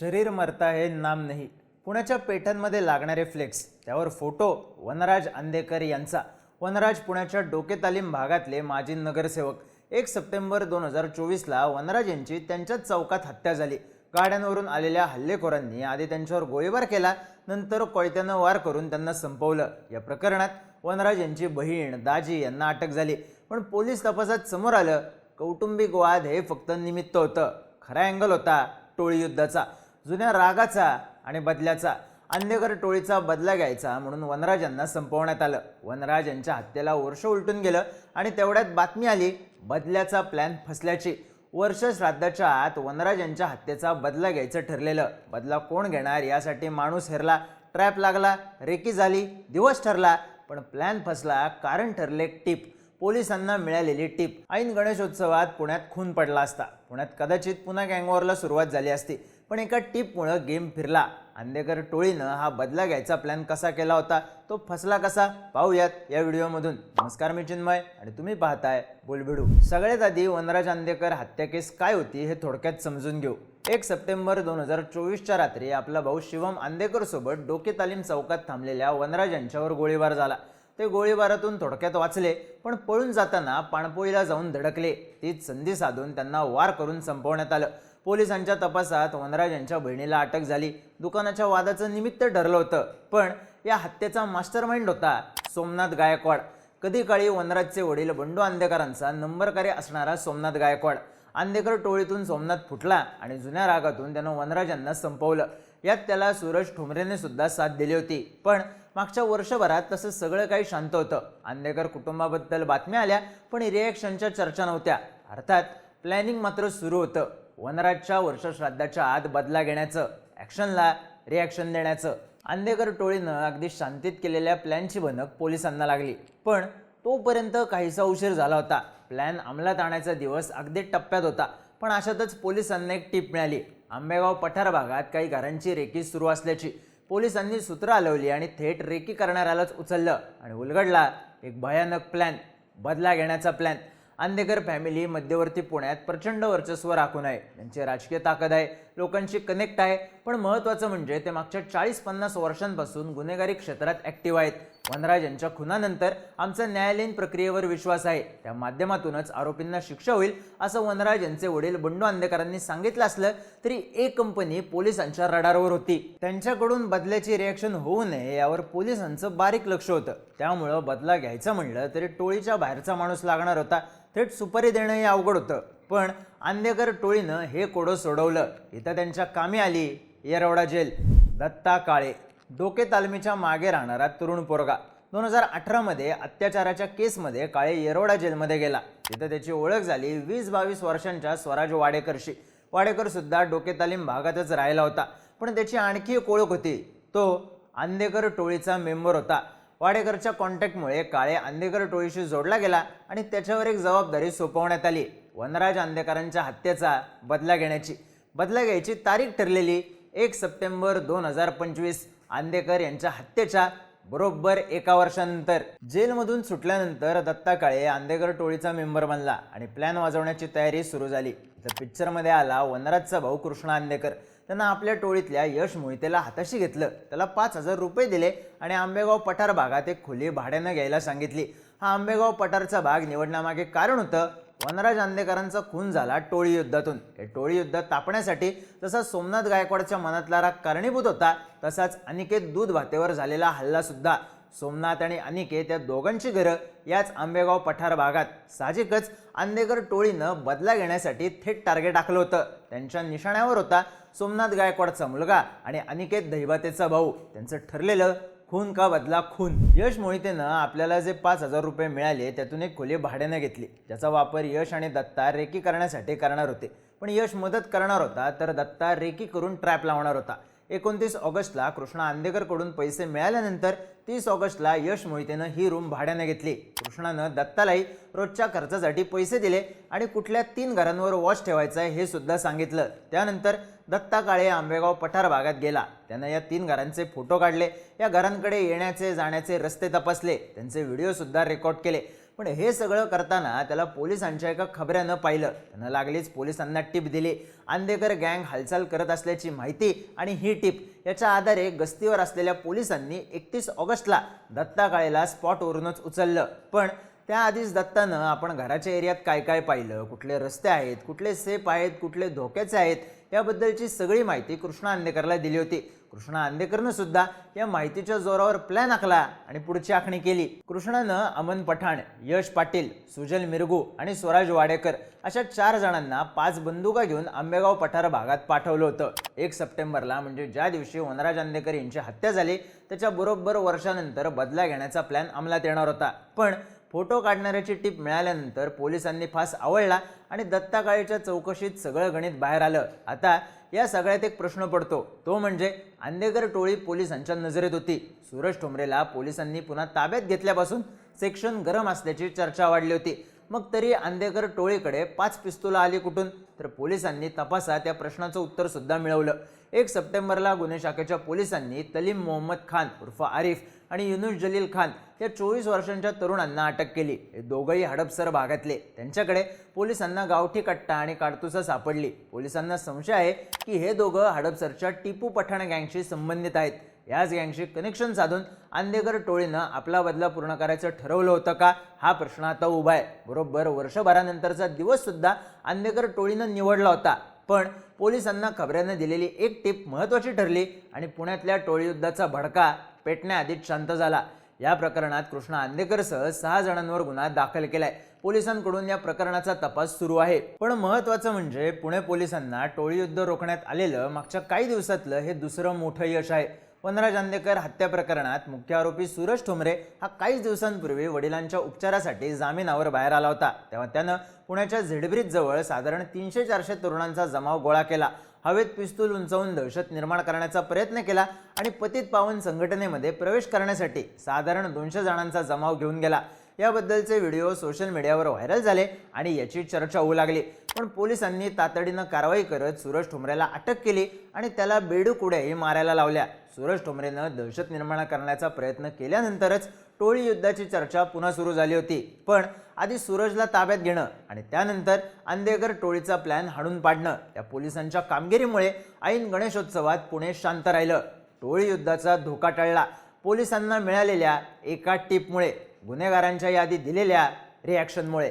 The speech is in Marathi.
शरीर मरता है नाम नाही. पुण्याच्या पेठांमध्ये लागणारे फ्लेक्स त्यावर फोटो वनराज आंदेकर यांचा. वनराज पुण्याच्या डोके तालीम भागातले माजी नगरसेवक. एक सप्टेंबर दोन हजार चोवीसला वनराज यांची त्यांच्याच चौकात हत्या झाली. गाड्यांवरून आलेल्या हल्लेखोरांनी आधी त्यांच्यावर गोळीबार केला नंतर कोयत्यानं वार करून त्यांना संपवलं. या प्रकरणात वनराज यांची बहीण दाजी यांना अटक झाली. पण पोलीस तपासात समोर आलं कौटुंबिक वाद हे फक्त निमित्त होतं. खरा अँगल होता टोळी युद्धाचा. जुन्या रागाचा आणि बदल्याचा अंधेकर टोळीचा बदला घ्यायचा म्हणून वनराज यांना संपवण्यात आलं. वनराज यांच्या हत्येला वर्ष उलटून गेलं आणि तेवढ्यात बातमी आली बदल्याचा प्लॅन फसल्याची. वर्ष श्राद्धाच्या आत वनराज यांच्या हत्येचा बदला घ्यायचं ठरलेलं. बदला कोण घेणार यासाठी माणूस हेरला ट्रॅप लागला रेकी झाली दिवस ठरला पण प्लॅन फसला कारण ठरले टीप. पोलिसांना मिळालेली टीप. ऐन गणेशोत्सवात पुण्यात खून पडला असता. पुण्यात कदाचित पुन्हा गँगवॉरला सुरुवात झाली असती. पण एका टीपमुळं गेम फिरला. आंदेकर टोळीनं हा बदला घ्यायचा प्लॅन कसा केला होता? तो फसला कसा? पाहूयात या व्हिडिओमधून. नमस्कार मी चिन्मय आणि तुम्ही पाहताय बोलबिडू. सगळ्यात आधी वनराज आंदेकर हत्या केस काय होती हे थोडक्यात समजून घेऊ. एक सप्टेंबर दोन हजार चोवीसच्या रात्री आपला भाऊ शिवम आंदेकर सोबत डोके तालीम चौकात थांबलेल्या वनराज यांच्यावर गोळीबार झाला. ते गोळीबारातून थोडक्यात वाचले पण पळून जाताना पाणपोळीला जाऊन धडकले. तीच संधी साधून त्यांना वार करून संपवण्यात आलं. पोलिसांच्या तपासात वनराज यांच्या बहिणीला अटक झाली. दुकानाच्या वादाचं निमित्त ठरलं होतं पण या हत्येचा मास्टर माइंड होता सोमनाथ गायकवाड. कधी काळी वनराजचे वडील बंडू आंदेकरांचा नंबरकार्य असणारा सोमनाथ गायकवाड. आंदेकर टोळीतून सोमनाथ फुटला आणि जुन्या रागातून त्यानं वनराजांना संपवलं. यात त्याला सूरज ठुमरेने सुद्धा साथ दिली होती पण मागच्या वर्षभरात तसं सगळं काही शांत होतं. आंदेकर कुटुंबाबद्दल बातम्या आल्या पण रिॲक्शनच्या चर्चा नव्हत्या. अर्थात प्लॅनिंग मात्र सुरू होतं. वनराजच्या वर्षश्राद्धाच्या आत बदला घेण्याचं ॲक्शनला रिॲक्शन देण्याचं. आंदेकर टोळीनं अगदी शांतीत केलेल्या प्लॅनची भनक पोलिसांना लागली. पण तोपर्यंत काहीसा उशीर झाला होता. प्लॅन अंमलात आणायचा दिवस अगदी टप्प्यात होता. पण अशातच पोलिसांना एक टीप मिळाली. आंबेगाव पठार भागात काही घरांची रेकी सुरू असल्याची. पोलिसांनी सूत्र हलवली आणि थेट रेकी करणाऱ्यालाच उचललं आणि उलगडला एक भयानक प्लॅन बदला घेण्याचा प्लॅन आंदेकर फॅमिली मध्यवर्ती पुण्यात प्रचंड वर्चस्व राखून आहे. त्यांची राजकीय ताकद आहे. लोकांशी कनेक्ट आहे. पण महत्त्वाचं म्हणजे ते मागच्या चाळीस पन्नास वर्षांपासून गुन्हेगारी क्षेत्रात ॲक्टिव्ह आहेत. वनराज यांच्या खुनानंतर आमचा न्यायालयीन प्रक्रियेवर विश्वास आहे. त्या माध्यमातूनच आरोपींना शिक्षा होईल असं वनराज यांचे वडील बंडू आंदेकरांनी सांगितलं असलं तरी एक कंपनी पोलिसांच्या रडारवर होती. त्यांच्याकडून बदल्याची रिॲक्शन होऊ नये यावर पोलिसांचं बारीक लक्ष होतं. त्यामुळं बदला घ्यायचं म्हणलं तरी टोळीच्या बाहेरचा माणूस लागणार होता. थेट सुपारी देणं हे अवघड होतं. पण आंदेकर टोळीनं हे कोडं सोडवलं. इथं त्यांच्या कामी आली येरवडा जेल. दत्ता काळे. डोके तालमीच्या मागे राहणारा तरुण पोरगा. दोन हजार अठरामध्ये अत्याचाराच्या केसमध्ये काळे येरवडा जेलमध्ये गेला. तिथं त्याची ओळख झाली वीस बावीस वर्षांच्या स्वराज वाडेकरशी. वाडेकर सुद्धा डोके तालीम भागातच राहिला होता. पण त्याची आणखी एक ओळख होती. तो आंदेकर टोळीचा मेंबर होता. वाडेकरच्या कॉन्टॅक्टमुळे काळे आंदेकर टोळीशी जोडला गेला आणि त्याच्यावर एक जबाबदारी सोपवण्यात आली. वनराज आंदेकरांच्या हत्येचा बदला घेण्याची. बदला घ्यायची तारीख ठरलेली. एक सप्टेंबर दोन हजार पंचवीस. आंदेकर यांच्या हत्येच्या बरोबर एका वर्षानंतर. जेलमधून सुटल्यानंतर दत्ता काळे आंदेकर टोळीचा मेंबर बनला आणि प्लॅन वाजवण्याची तयारी सुरू झाली. तर पिक्चरमध्ये आला वनराजचा भाऊ कृष्णा आंदेकर. त्यांना आपल्या टोळीतल्या यश मोहितेला हाताशी घेतलं. त्याला पाच हजार रुपये दिले आणि आंबेगाव पठार भागात एक खोली भाड्यानं घ्यायला सांगितली. हा आंबेगाव पठारचा भाग निवडण्यामागे कारण होतं वनराज आंदेकरांचा खून झाला टोळी युद्धातून. हे टोळी युद्ध तापण्यासाठी जसा सोमनाथ गायकवाडच्या मनातला राग कारणीभूत होता तसाच अनिकेत दूध भातेवर झालेला हल्लासुद्धा सोमनाथ आणि अनिकेत या दोघांची घरं याच आंबेगाव पठार भागात. साहजिकच आंदेकर टोळीनं बदला घेण्यासाठी थेट टार्गेट आखलं होतं. त्यांच्या निशाण्यावर होता सोमनाथ गायकवाडचा मुलगा आणि अनिकेत दहिबातेचा भाऊ. त्यांचं ठरलेलं खून का बदला खून? यश मोहितेनं आपल्याला जे पाच हजार रुपये मिळाले त्यातून एक खोली भाड्यानं घेतली. ज्याचा वापर यश आणि दत्ता रेकी करण्यासाठी करणार होते. पण यश मदत करणार होता तर दत्ता रेकी करून ट्रॅप लावणार होता. एकोणतीस ऑगस्टला कृष्णा आंदेकरकडून पैसे मिळाल्यानंतर तीस ऑगस्टला यश मोहितेनं ही रूम भाड्यानं घेतली. कृष्णानं दत्तालाही रोजच्या खर्चासाठी पैसे दिले आणि कुठल्या तीन घरांवर वॉच ठेवायचं आहे हे सुद्धा सांगितलं. त्यानंतर दत्ता काळे आंबेगाव पठार भागात गेला. त्यानं या तीन घरांचे फोटो काढले. या घरांकडे येण्याचे जाण्याचे रस्ते तपासले. त्यांचे व्हिडिओसुद्धा रेकॉर्ड केले. पण हे सगळं करताना त्याला पोलिसांच्या एका खबऱ्यानं पाहिलं. त्यानं लागलीच पोलिसांना टीप दिली. आंदेकर गँग हालचाल करत असल्याची माहिती आणि ही टिप याच्या आधारे गस्तीवर असलेल्या पोलिसांनी एकतीस ऑगस्टला दत्ता काळेला स्पॉटवरूनच उचललं. पण त्याआधीच दत्तानं आपण घराच्या एरियात काय काय पाहिलं कुठले रस्ते आहेत कुठले सेफ आहेत कुठले धोक्याचे आहेत याबद्दलची सगळी माहिती कृष्णा आंदेकरला दिली होती. कृष्णा आंदेकरनं सुद्धा या माहितीच्या जोरावर प्लॅन आखला आणि पुढची आखणी केली. कृष्णानं अमन पठाण यश पाटील सुजल मिरगू आणि स्वराज वाडेकर अशा चार जणांना पाच बंदुका घेऊन आंबेगाव पठार भागात पाठवलं होतं. एक सप्टेंबरला म्हणजे ज्या दिवशी वनराज आंदेकर यांची हत्या झाली त्याच्या बरोबर वर्षानंतर बदला घेण्याचा प्लॅन अंमलात येणार होता. पण फोटो काढणाऱ्याची टीप मिळाल्यानंतर पोलिसांनी फास आवळला आणि दत्ता काळेच्या चौकशीत सगळं गणित बाहेर आलं. आता या सगळ्यात एक प्रश्न पडतो. तो म्हणजे आंदेकर टोळी पोलिसांच्या नजरेत होती. सूरज ठोंबरेला पोलिसांनी पुन्हा ताब्यात घेतल्यापासून सेक्शन गरम असल्याची चर्चा वाढली होती. मग तरी आंदेकर टोळीकडे पाच पिस्तुलं आली कुठून? तर पोलिसांनी तपासात या प्रश्नाचं उत्तर सुद्धा मिळवलं. एक सप्टेंबरला गुन्हे शाखेच्या पोलिसांनी तलीम मोहम्मद खान उर्फ आरिफ आणि युनुस जलील खान या चोवीस वर्षांच्या तरुणांना अटक केली. हे दोघंही हडपसर भागातले. त्यांच्याकडे पोलिसांना गावठी कट्टा आणि काडतुसा सापडली. पोलिसांना संशय आहे की हे दोघं हडपसरच्या टिपू पठाण गँगशी संबंधित आहेत. याच गँगशी कनेक्शन साधून आंदेकर टोळीनं आपला बदला पूर्ण करायचं ठरवलं होतं का? हा प्रश्न आता उभा आहे. बरोबर वर्षभरानंतरचा दिवससुद्धा आंदेकर टोळीनं निवडला होता. पण पोलिसांना खबऱ्यानं दिलेली एक टीप महत्त्वाची ठरली आणि पुण्यातल्या टोळीयुद्धाचा भडका पेटण्याआधीच शांत झाला. या प्रकरणात कृष्णा आंदेकरसह सहा जणांवर गुन्हा दाखल केलाय. पोलिसांकडून या प्रकरणाचा तपास सुरू आहे. पण महत्वाचं म्हणजे पुणे पोलिसांना टोळी युद्ध रोखण्यात आलेलं मागच्या काही दिवसातलं हे दुसरं मोठं यश आहे. वनराज आंदेकर हत्या प्रकरणात मुख्य आरोपी सूरज ठोंबरे हा काहीच दिवसांपूर्वी वडिलांच्या उपचारासाठी जामिनावर बाहेर आला होता. तेव्हा त्यानं पुण्याच्या झेडब्रिज जवळ साधारण तीनशे चारशे तरुणांचा जमाव गोळा केला. हवेत पिस्तूल उंचावून दहशत निर्माण करण्याचा प्रयत्न केला आणि पतित पावन संघटनेमध्ये प्रवेश करण्यासाठी साधारण दोनशे जणांचा जमाव घेऊन गेला. याबद्दलचे व्हिडिओ सोशल मीडियावर व्हायरल झाले आणि याची चर्चा होऊ लागली. पण पोलिसांनी तातडीनं कारवाई करत सूरज ठोंबरेला अटक केली आणि त्याला बेडूक उड्याही मारायला लावल्या. सूरज ठोंबरेनं दहशत निर्माण करण्याचा प्रयत्न केल्यानंतरच टोळी युद्धाची चर्चा पुन्हा सुरू झाली होती. पण आधी सूरजला ताब्यात घेणं आणि त्यानंतर आंदेकर टोळीचा प्लॅन हाणून पाडणं या पोलिसांच्या कामगिरीमुळे ऐन गणेशोत्सवात पुणे शांत राहिलं. टोळी युद्धाचा धोका टळला. पोलिसांना मिळालेल्या एका टिपमुळे गुन्हेगारांच्या यादी दिलेल्या रिॲक्शनमुळे